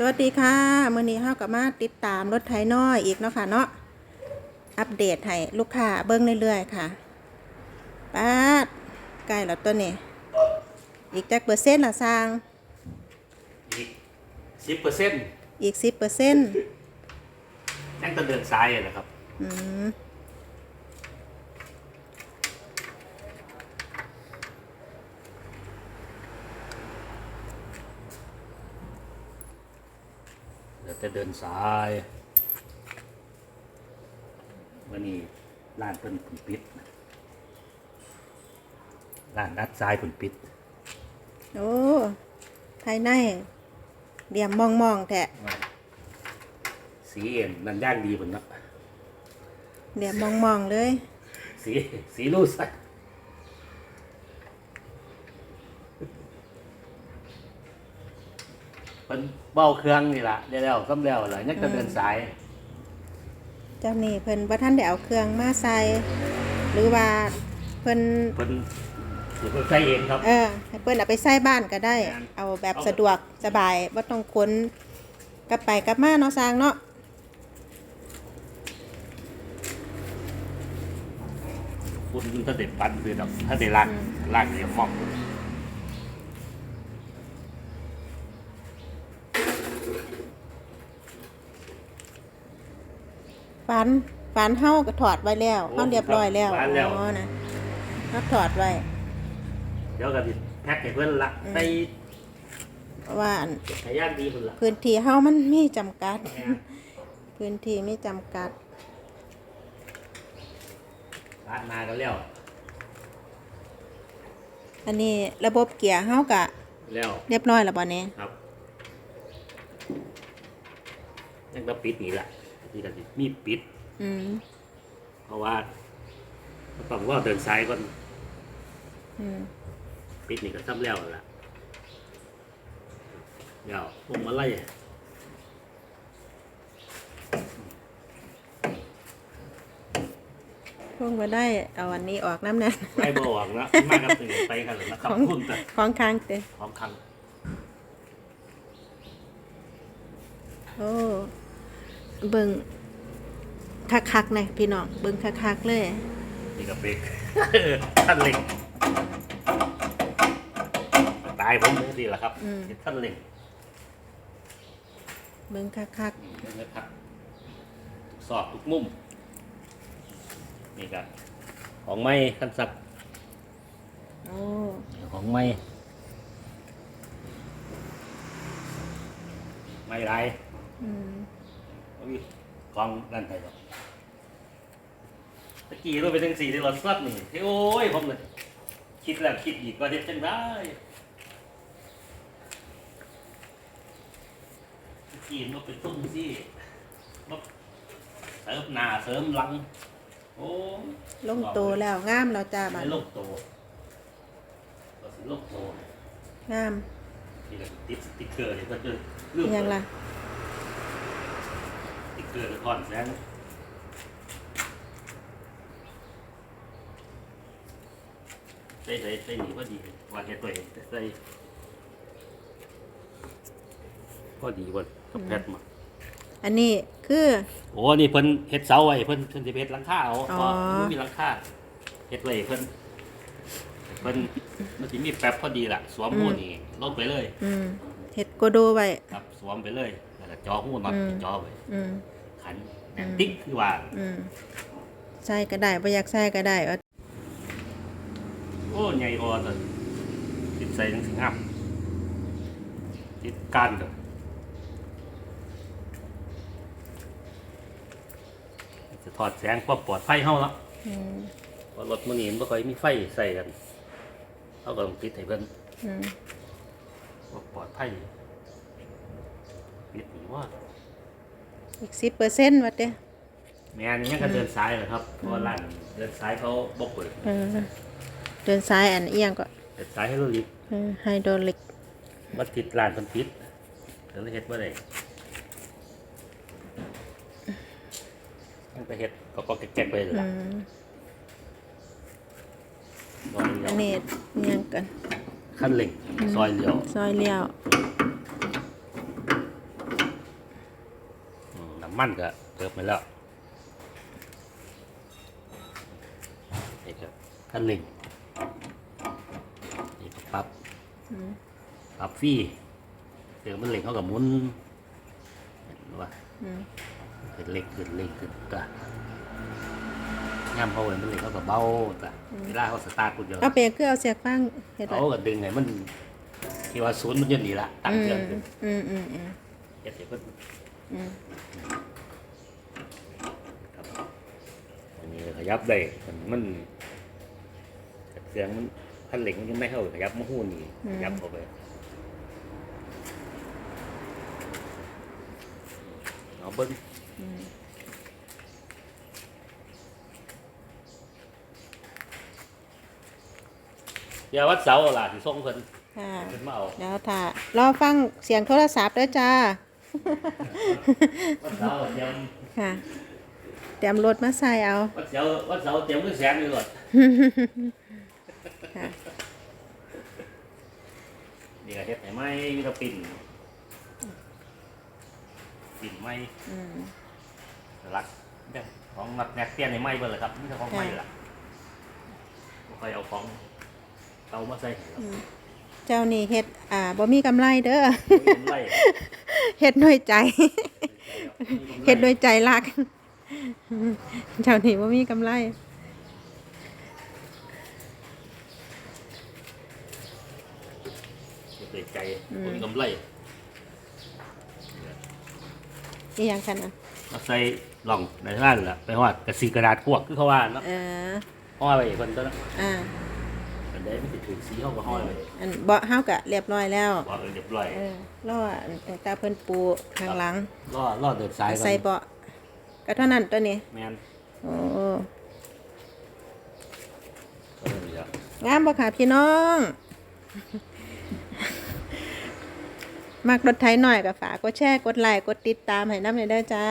สวัสดีค่ะมื้อนี้เฮากับมาติดตามรถไถน้อยอีกเนาะค่ะเนาะอัปเดตให้ลูกค้าเบิ่งเรื่อยๆค่ะป้าดใกล้แล้วตัวนี้ อีกจักเปอร์เซ็นต์ละสร้างอีกสิบเปอร์เซ็นต์อีก10%เปอร์เซ็นต์นั่งตะเดินซ้ายอะนะครับ อืม ดี๋ยวจะเดินซ้ายวันนี้ร้านเพิ่นผุนปิดร้านนัดซ้ายผุนปิด โอ้ภายในเดียมมองๆแท้สีเอ็นนันย่างดีผุนเนาะเดียมมองๆเลย สีสีรูดใเป็นเบ้าเครื่องนี่ล่ะเดี๋ยวๆซ้ำแล้วล่ะยังจะเดินสาย เจ้านี่เพิ่นบ่ทันได้เอาเครื่องมาใส่ หรือว่าเพิ่นเพิ่นเดี๋ยวเพิ่นใช้เองครับ เออให้เปิ้นเอาไปใส่บ้านก็ได้งานเอาแบบเอาสะดวกสบายบ่ต้องค้นกลับไปกลับมาเนาะสร้างเนาะคุณถ้าเด็ดปันคือแบบถ้าเด็ดล่างล่างเดี๋ยวฟอก ฝันฝันเฮาก็ถอดไว้แล้วเฮาเรียบร้อยแล้วร้านแล้ว อ๋อนะเฮาถอดไว้ เดี๋ยวก็สิแพ็คให้เพื่อนละใส่เพราะว่าอันขย่านดีเพิ่นละพื้นที่เฮามันมีจำกัด พื้นที่มีจำกัด ร้านนาก็แล้วอันนี้ระบบเกียร์เฮาก็แล้วเรียบร้อยแล้วบ่เนี่ยครับยังต้องปิดนี่แหละ ที่ก็สิมีปิด อืมเพราะว่าต้องว่าเดินซ้ายก่อนอืมปิดนี่ก็ซ้ำแล้วล่ะเดี๋ยวผมมาไล่เพิ่งมาได้เอาอันนี้ออกน้ำนั้นไล่บ่ออกนะมากับถึงไปกันเลยนะครับคุณแต่ของค้างเตะของคังโอ้เบิ่ง คักๆเลยพี่น้องเบิ่งคักๆเลยนี่ก็เบรกท่านเล็งตายผมนี่แหละครับเฮ็ดท่านเล็งเบิ่งคักนี่นะครับสอบทุกมุมนี่ครับของไม้คันสักๆโอ้ของไม้ไม้ไรอืม โอ้ยกองนั่นไทยหรอกตะกี้เราไปทั้งสี่ที่เราสัดนี่โอ้ยผมเลยคิดแล้วคิดอีกว่าจะจังได้ตะกี้มันเป็นตุ้มสิมาเสริมหน้าเสริมหลัง โอ้ยลงโตแล้วงามแล้วจ้าบัดไม่ลงโตก็สิลงโตงาม นี่ก็ติดสติ๊กเกอร์นี่ก็จะอิหยังล่ะสติ๊ก เกอร์แล้วก่อนแสงใส่ใส่ใส่หนีพอดีว่าเฮ็ดตัวเองใส่พอดีวันกับแพทมาอันนี้คือ โอ้นี่เพิ่นเฮ็ดเสาไว้เพิ่นเพิ่นสิไปเฮ็ดหลังคาเอาอ๋อเพราะมันมีหลังคาเฮ็ดไว้เพิ่นเพิ่นมันสิมีแป๊บพอดีล่ะ สวมหูนี่ลงไปเลย อืมเฮ็ดโกโดไว้ ครับสวมไปเลยแล้วก็จ่อหูน็อตอืม จ่อไว้อืม ขันแหนมติ๊กคือว่าอืมใส่ก็ได้บ่อยากใส่ก็ได้ว่าโอ้ใหญ่พอตัวติดใส่จังสิงามติดการเด้อจะถอดแสงความปลอดภัยเฮาละอืมเพราะรถมื้อนี้มันบ่ค่อยมีไฟใส่กันเฮาก็ต้องปิดให้เพิ่นอืม ว่าปลอดภัยปิดนี่ว่า อีก10%ว่าเด้แม่นยังก็เดินซ้ายเหรอครับเพราะว่าร้านเดินซ้ายเขาบ่เปิดเออเดินซ้ายอันเอียงก็เดินซ้ายให้เราลิฟเออไฮโดรลิกมาติดร้านเพิ่นปิดก็เลยเฮ็ดบ่ได้ยังไปเฮ็ดก็ก็แก๊กๆไปเลยอืล่ะมซอยเลี้ยอัวนนี้เอียงกันขั้นเร่งซอยเลี้ยวซอยเลี้ยว มันก็เติมไปแล้วนี่ก็ขั้นหนึ่งนี่ก็ปรับอืมปรับฟรีเติมมันเหล็กเขากับหมุนเห็นว่าอืมขึ้นเล็กขึ้นเล็กขึ้นตัวย่ำเขาเห็นมันเหล็กเขากับเบาตัวเวลาเขาสตาร์ทกูเดียวเอาเปรียกคือเอาเสียกฟังเฮ็ดไว้เขาก็ดึงให้มันที่ว่าศูนย์มันอยืนนี่ละตั้งเครื่องขึ้นอืมอืมอืมเจ็ดสิบเพิ่นอืม ครับอันนี้ขยับได้มันมันเครื่องมันพันเหล็กมันยังไม่เข้าขยับมาหูนี่ขยับเข้าไปเอาเบิ้งอืมอย่าวัดเสาเอาล่ะที่ส่งเพิ่นค่ะเพิ่นมาเอาเดี๋ยวถ้ารอฟังเสียงโทรศัพท์ด้วยจ้า วัดเสาเตรียมค่ะเตรียมรถมาใส่เอา วัดเสาวัดเสาเตรียมเงินแสนอยู่ก่อนค่ะนี่ก็เฮ็ดให้ไหมมีตะปิ่นปิ่นไหมอืมรักเรื่องของนักแนกเตี้ยนในไหมเบิ่เลยครับนี่คือของไหมล่ะบ่ค่อยเอาของเตามาใส่เจ้านี่เฮ็ดอ่าบ่มีกำไรเด้อเป็นไร เฮ็ดด้วยใจเฮ็ดด้วยใจรักเจ้านี่บ่มีกำไรเฮ็ดด้วยใจบ่มีกำไรอีหยังกันน่ะมาใส่หล่องในร้านล่ะไปฮอดกระสีกระดาษพวกคือเขาว่าเนาะเออห้อยไว้เพิ่นตัวนั้นอ่าเพิ่น ได้มันสิถูกสีเฮาก็ห้อยไว้อันเบาะเฮาก็เรียบร้อยแล้วบ่เออเรียบร้อยเออรออันแต่ตาเพิ่นปูข้างหลังรอรอเดินสายก่อนใส่เบาะก็เท่านั้นตัวนี้แม่นโอ้ก็นั่นนี่ล่ะงามบ่ค่ะพี่น้องมักรถไถหน่อยก็ฝากกดแชร์กดไลค์กดติดตามให้น้ำเลยได้อจ้า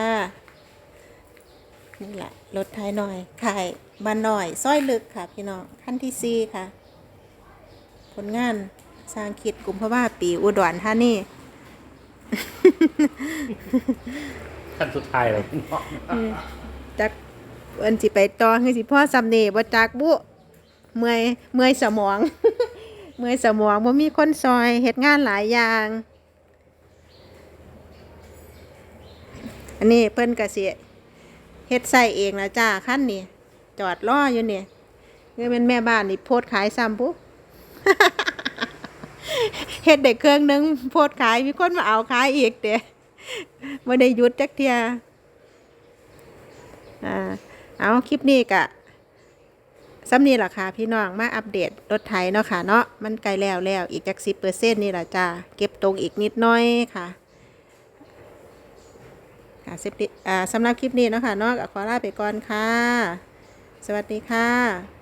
นี่แหละรถไถหน่อยขายบ้านหน่อยซ้อยลึกค่ะพี่น้องขั้นที่ซีค่ะผ ลงาน สร้างคิดกลุ่มเพราะว่าปีอุดรธานี ขั้นสุดท้ายแล้วพี่น้องจักเอินสิไปต่อคือสิพ่อสำเนีบ่จักบุเมื่อยเมื่อยสมอง เมื่อยสมองบ่มีคนซอยเฮ็ดงานหลายอย่าง อันนี้เพิ่นก็สิเฮ็ดใส่เองนะจ้าคันนี้จอดรออยู่นี่เงินเป็นแม่บ้านนี่โพดขายซ้ำปุ๊ เฮ็ดได้เครื่องหนึงโพดขายมีคนมาเอาขายอีกเด้บ่ได้หยุดจักเทียอ่าเอาคลิปนี้กะซ้ำนี่แหละค่ะพี่น้องมาอัปเดตรถไถเนาะค่ะเนาะมันไกลแล้วแล้วอีกจากสิบเปอร์เซ็นต์นี่แหละจ้าเก็บตรงอีกนิดน้อยค่ะค่ะสิอ่าสำหรับคลิปนี้เนาะค่ะเนาะก็ขอลาไปก่อนค่ะ สวัสดีค่ะ